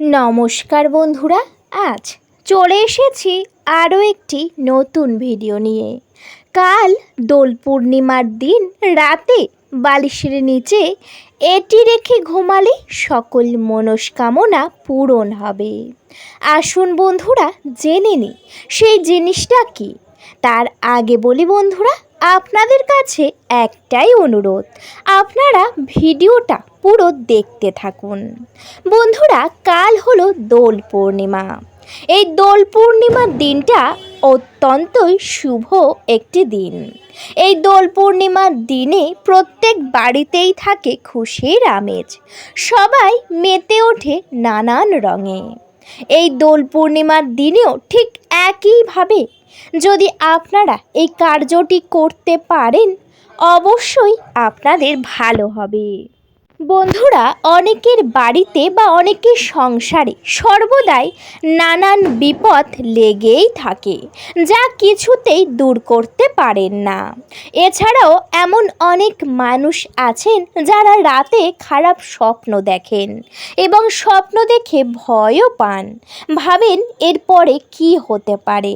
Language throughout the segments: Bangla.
নমস্কার বন্ধুরা, আজ চলে এসেছি আরও একটি নতুন ভিডিও নিয়ে। কাল দোল পূর্ণিমার দিন, রাতে বালিশের নিচে এটি রেখে ঘুমালে সকল মনস্কামনা পূরণ হবে। আসুন বন্ধুরা, জেনে নিই, সেই জিনিসটা কি? তার আগে বলি বন্ধুরা আপনাদের কাছে একটাই অনুরোধ, আপনারা ভিডিওটা পুরো দেখতে থাকুন। বন্ধুরা, কাল হলো দোল পূর্ণিমা। এই দোল পূর্ণিমার দিনটা অত্যন্তই শুভ একটি দিন। এই দোল পূর্ণিমার দিনে প্রত্যেক বাড়িতেই থাকে খুশির আমেজ। সবাই মেতে ওঠে নানান রঙে। এই দোল পূর্ণিমার দিনেও ঠিক একইভাবে যদি আপনারা এই কার্যটি করতে পারেন অবশ্যই আপনাদের ভালো হবে। বন্ধুরা, অনেকের বাড়িতে বা অনেকের সংসারে সর্বদাই নানান বিপদ লেগেই থাকে, যা কিছুতেই দূর করতে পারেন না। এছাড়াও এমন অনেক মানুষ আছেন যারা রাতে খারাপ স্বপ্ন দেখেন এবং স্বপ্ন দেখে ভয়ও পান। ভাবেন, এরপরে কি হতে পারে?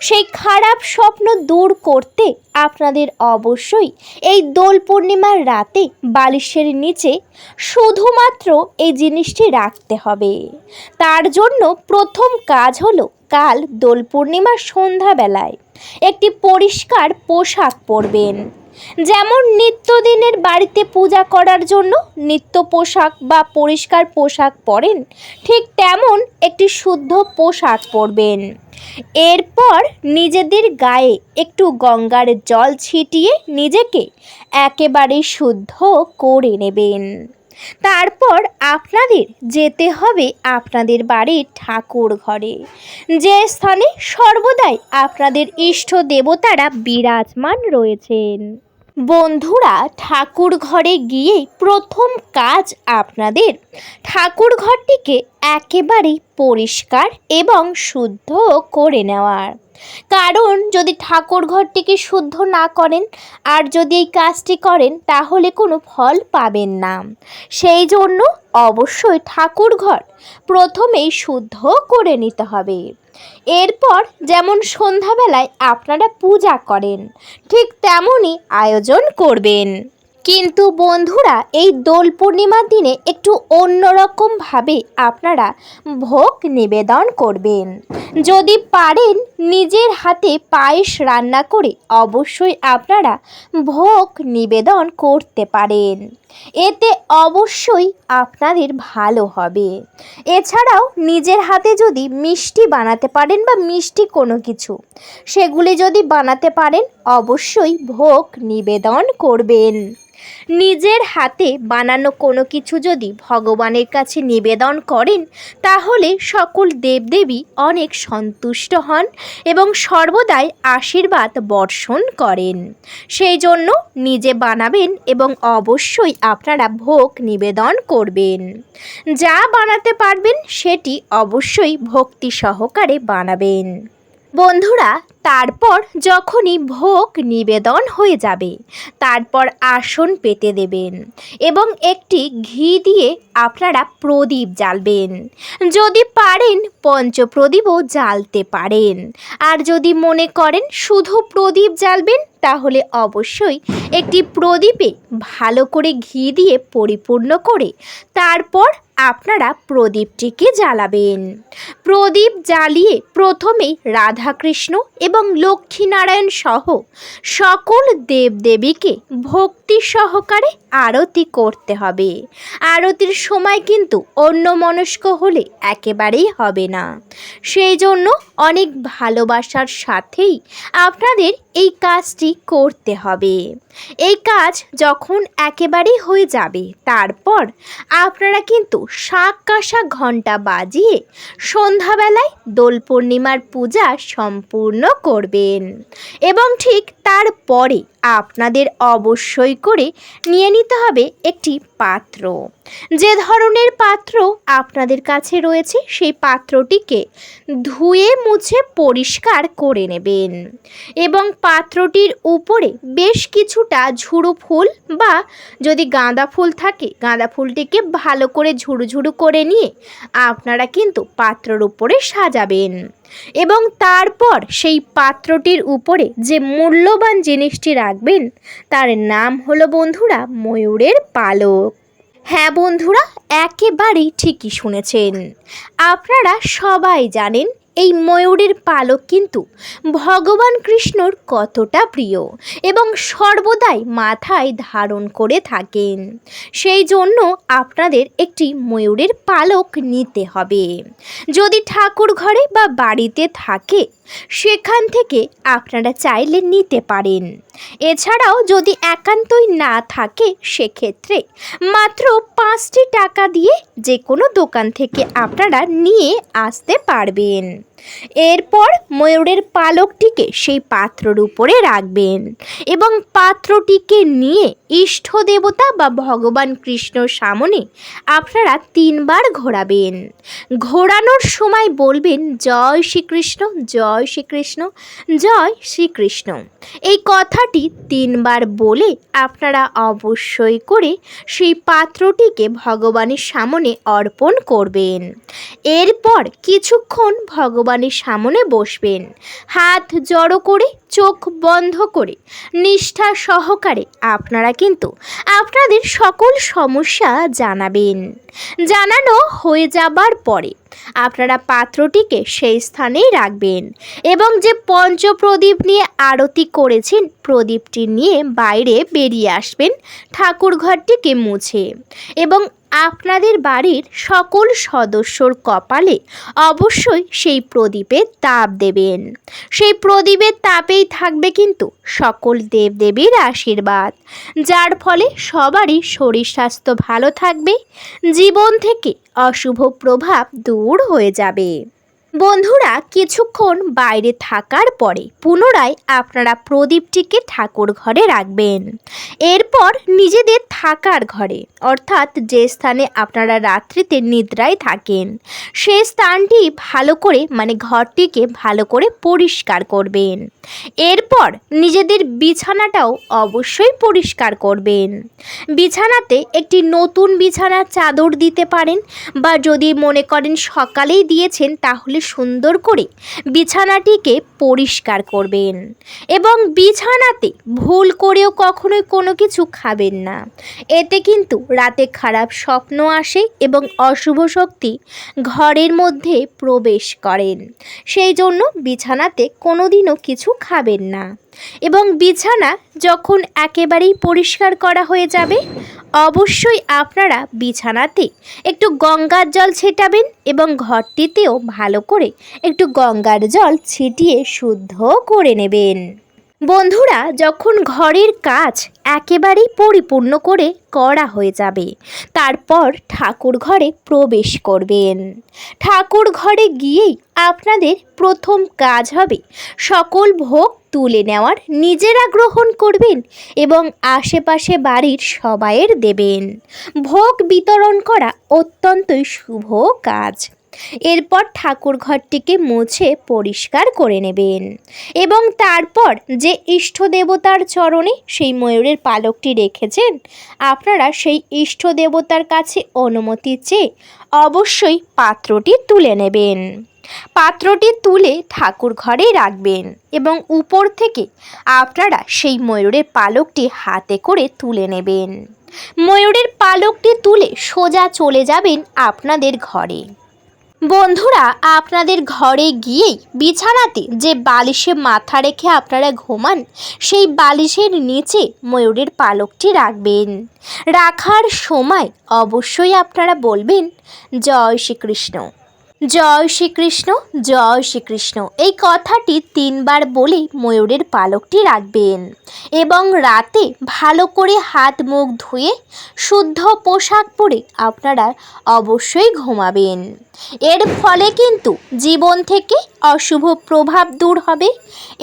সেই খারাপ স্বপ্ন দূর করতে আপনাদের অবশ্যই এই দোল পূর্ণিমার রাতে বালিশের নিচে শুধুমাত্র এই জিনিসটি রাখতে হবে। তার জন্য প্রথম কাজ হলো কাল দোল পূর্ণিমার সন্ধ্যাবেলায় একটি পরিষ্কার পোশাক পরবেন। যেমন নিত্যদিনের বাড়িতে পূজা করার জন্য নিত্য পোশাক বা পরিষ্কার পোশাক পরেন, ঠিক তেমন একটি শুদ্ধ পোশাক পরবেন। এরপর নিজেদের গায়ে একটু গঙ্গার জল ছিটিয়ে নিজেকে একেবারে শুদ্ধ করে নেবেন। তারপর আপনাদের যেতে হবে আপনাদের বাড়ির ঠাকুর ঘরে। যে স্থানে সর্বদাই আপনাদের ইষ্ট দেবতারা বিরাজমান রয়েছেন। বন্ধুরা, ঠাকুর ঘরে গিয়েই প্রথম কাজ আপনাদের। ঠাকুর ঘরটিকে একেবারেই পরিষ্কার এবং শুদ্ধ করে নেওয়ার। কারণ যদি ঠাকুর ঘরটিকে শুদ্ধ না করেন আর যদি এই কাজটি করেন, তাহলে কোনো ফল পাবেন না। সেই জন্য অবশ্যই ঠাকুর ঘর প্রথমেই শুদ্ধ করে নিতে হবে। এরপর যেমন সন্ধ্যাবেলায় আপনারা পূজা করেন, ঠিক তেমনই আয়োজন করবেন। কিন্তু বন্ধুরা, এই দোল পূর্ণিমার দিনে একটু অন্যরকমভাবে আপনারা ভোগ নিবেদন করবেন। যদি পারেন নিজের হাতে পায়েস রান্না করে অবশ্যই আপনারা ভোগ নিবেদন করতে পারেন। এতে অবশ্যই আপনাদের ভালো হবে। এছাড়াও নিজের হাতে যদি মিষ্টি বানাতে পারেন বা মিষ্টি কোনো কিছু, সেগুলি যদি বানাতে পারেন, অবশ্যই ভোগ নিবেদন করবেন। নিজের হাতে বানানো কোনো কিছু যদি ভগবানের কাছে নিবেদন করেন, তাহলে সকল দেবদেবী অনেক সন্তুষ্ট হন এবং সর্বদাই আশীর্বাদ বর্ষণ করেন। সেই জন্য নিজে বানাবেন এবং অবশ্যই আপনারা ভোগ নিবেদন করবেন। যা বানাতে পারবেন, সেটি অবশ্যই ভক্তি সহকারে বানাবেন। বন্ধুরা তারপর যখনই ভোগ নিবেদন হয়ে যাবে, তারপর আসন পেতে দেবেন এবং একটি ঘি দিয়ে আপনারা প্রদীপ জ্বালবেন। যদি পারেন পঞ্চপ্রদীপও জ্বালতে পারেন। আর যদি মনে করেন শুধু প্রদীপ জ্বালবেন, তাহলে অবশ্যই একটি প্রদীপে ভালো করে ঘি দিয়ে পরিপূর্ণ করে তারপর আপনারা প্রদীপটিকে জ্বালাবেন। প্রদীপ জ্বালিয়ে প্রথমেই রাধাকৃষ্ণ এবং লক্ষ্মীনারায়ণ সহ সকল দেবদেবীকে ভক্তি সহকারে আরতি করতে হবে। আরতির সময় কিন্তু অন্য মনস্ক হলে একেবারেই হবে না। সেই জন্য অনেক ভালোবাসার সাথেই আপনাদের এই কাজটি করতে হবে। এই কাজ যখন একেবারেই হয়ে যাবে, তারপর আপনারা কিন্তু শাক কাঁসা ঘণ্টা বাজিয়ে সন্ধ্যাবেলায় দোল পূর্ণিমার পূজা সম্পূর্ণ করবেন। এবং ঠিক তারপরে আপনাদের অবশ্যই করে নিয়ে নিতে হবে একটি পাত্র। যে ধরনের পাত্র আপনাদের কাছে রয়েছে, সেই পাত্রটিকে ধুয়ে মুছে পরিষ্কার করে নেবেন এবং পাত্রটির উপরে বেশ কিছুটা ঝুড়ু ফুল বা যদি গাঁদা ফুল থাকে, গাঁদা ফুলটিকে ভালো করে ঝুড়ু ঝুড়ু করে নিয়ে আপনারা কিন্তু পাত্রর উপরে সাজাবেন। এবং তারপর সেই পাত্রটির উপরে যে মূল্যবান জিনিসটি রাখবেন, তার নাম হলো বন্ধুরা ময়ূরের পালক। হ্যাঁ বন্ধুরা, একেবারেই ঠিকই শুনেছেন। আপনারা সবাই জানেন এই ময়ূরের পালক কিন্তু ভগবান কৃষ্ণর কতটা প্রিয় এবং সর্বদাই মাথায় ধারণ করে থাকেন। সেই জন্য আপনাদের একটি ময়ূরের পালক নিতে হবে। যদি ঠাকুর ঘরে বা বাড়িতে থাকে সেখান থেকে আপনারা চাইলে নিতে পারেন। এছাড়াও যদি একান্তই না থাকে, সেক্ষেত্রে মাত্র পাঁচটি টাকা দিয়ে যে কোনো দোকান থেকে আপনারা নিয়ে আসতে পারবেন। এরপর ময়ূরের পালকটিকে সেই পাত্রর উপরে রাখবেন এবং পাত্রটিকে নিয়ে ইষ্ট দেবতা বা ভগবান কৃষ্ণর সামনে আপনারা তিনবার ঘোরাবেন। ঘোরানোর সময় বলবেন, জয় শ্রীকৃষ্ণ জয় শ্রীকৃষ্ণ জয় শ্রীকৃষ্ণ। এই কথাটি তিনবার বলে আপনারা অবশ্যই করে সেই পাত্রটিকে ভগবানের সামনে অর্পণ করবেন। এরপর কিছুক্ষণ ভগবানের সামনে বসবেন। হাত জড়ো করে, চোখ বন্ধ করে, নিষ্ঠা সহকারে আপনারা কিন্তু আপনাদের সকল সমস্যা জানাবেন। জানানো হয়ে যাবার পরে আপনারা পাত্রটিকে সেই স্থানেই রাখবেন এবং যে পঞ্চপ্রদীপ নিয়ে আরতি করেছেন, প্রদীপটি নিয়ে বাইরে বেরিয়ে আসবেন ঠাকুর ঘরটিকে মুছে। এবং আপনাদের বাড়ির সকল সদস্যর কপালে অবশ্যই সেই প্রদীপের তাপ দেবেন। সেই প্রদীপের তাপেই থাকবে কিন্তু সকল দেবদেবীর আশীর্বাদ। যার ফলে সবারই শরীর স্বাস্থ্য ভালো থাকবে, জীবন থেকে অশুভ প্রভাব দূর হয়ে যাবে। বন্ধুরা, কিছুক্ষণ বাইরে থাকার পরে পুনরায় আপনারা প্রদীপটিকে ঠাকুর ঘরে রাখবেন। এরপর নিজেদের থাকার ঘরে, অর্থাৎ যে স্থানে আপনারা রাত্রিতে নিদ্রায় থাকেন সেই স্থানটি ভালো করে মানে ঘরটিকে ভালো করে পরিষ্কার করবেন। এরপর নিজেদের বিছানাটাও অবশ্যই পরিষ্কার করবেন। বিছানাতে একটি নতুন বিছানার চাদর দিতে পারেন, বা যদি মনে করেন সকালেই দিয়েছেন, তাহলে সুন্দর করে বিছানাটিকে পরিষ্কার করবেন এবং বিছানাতে ভুল করেও কখনোই কোনো কিছু খাবেন না। এতে কিন্তু রাতে খারাপ স্বপ্ন আসে এবং অশুভ শক্তি ঘরের মধ্যে প্রবেশ করেন। সেই জন্য বিছানাতে কোনোদিনও কিছু খাবেন না। এবং বিছানা যখন একেবারেই পরিষ্কার করা হয়ে যাবে অবশ্যই আপনারা বিছানাতে একটু গঙ্গার জল ছেটাবেন এবং ঘরটিতেও ভালো করে একটু গঙ্গার জল ছিটিয়ে শুদ্ধ করে নেবেন। বন্ধুরা, যখন ঘরের কাজ একেবারেই পরিপূর্ণ করে করা হয়ে যাবে, তারপর ঠাকুর ঘরে প্রবেশ করবেন। ঠাকুর ঘরে গিয়েই আপনাদের প্রথম কাজ হবে সকল ভোগ তুলে নেওয়ার। নিজেরা গ্রহণ করবেন এবং আশেপাশে বাড়ির সবাইয়ের দেবেন। ভোগ বিতরণ করা অত্যন্তই শুভ কাজ। এরপর ঠাকুর ঘরটিকে মুছে পরিষ্কার করে নেবেন। এবং তারপর যে ইষ্ট দেবতার চরণে সেই ময়ূরের পালকটি রেখেছেন, আপনারা সেই ইষ্ট দেবতার কাছে অনুমতি চেয়ে অবশ্যই পাত্রটি তুলে নেবেন। পাত্রটি তুলে ঠাকুর ঘরে রাখবেন এবং উপর থেকে আপনারা সেই ময়ূরের পালকটি হাতে করে তুলে নেবেন। ময়ূরের পালকটি তুলে সোজা চলে যাবেন আপনাদের ঘরে। বন্ধুরা, আপনাদের ঘরে গিয়েই বিছানাতে যে বালিশে মাথা রেখে আপনারা ঘুমান, সেই বালিশের নিচে ময়ূরের পালকটি রাখবেন। রাখার সময় অবশ্যই আপনারা বলবেন, জয় শ্রীকৃষ্ণ। জয় শ্রীকৃষ্ণ জয় শ্রীকৃষ্ণ। এই কথাটি তিনবার বলে ময়ূরের পালকটি রাখবেন এবং রাতে ভালো করে হাত মুখ ধুয়ে শুদ্ধ পোশাক পরে আপনারা অবশ্যই ঘুমাবেন। এর ফলে কিন্তু জীবন থেকে অশুভ প্রভাব দূর হবে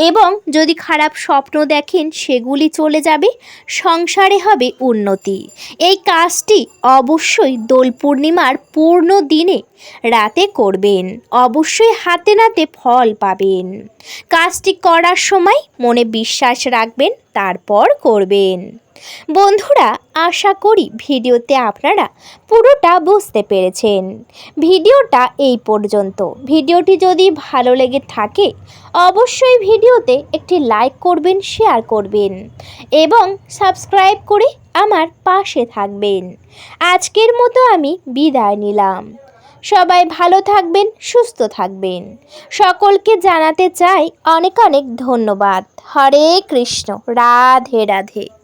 এবং যদি খারাপ স্বপ্ন দেখেন সেগুলি চলে যাবে, সংসারে হবে উন্নতি। এই কাজটি অবশ্যই দোল পূর্ণিমার পূর্ণ দিনে রাতে করবেন। অবশ্যই হাতে নাতে ফল পাবেন। কাজটি করার সময় মনে বিশ্বাস রাখবেন, তারপর করবেন। বন্ধুরা, আশা করি ভিডিওতে আপনারা পুরোটা বুঝতে পেরেছেন। ভিডিওটা এই পর্যন্ত। ভিডিওটি যদি ভালো লেগে থাকে, অবশ্যই ভিডিওতে একটি লাইক করবেন, শেয়ার করবেন এবং সাবস্ক্রাইব করে আমার পাশে থাকবেন। আজকের মতো আমি বিদায় নিলাম। সবাই ভালো থাকবেন, সুস্থ থাকবেন। সকলকে জানাতে চাই অনেক অনেক ধন্যবাদ। হরে কৃষ্ণ, রাধে রাধে।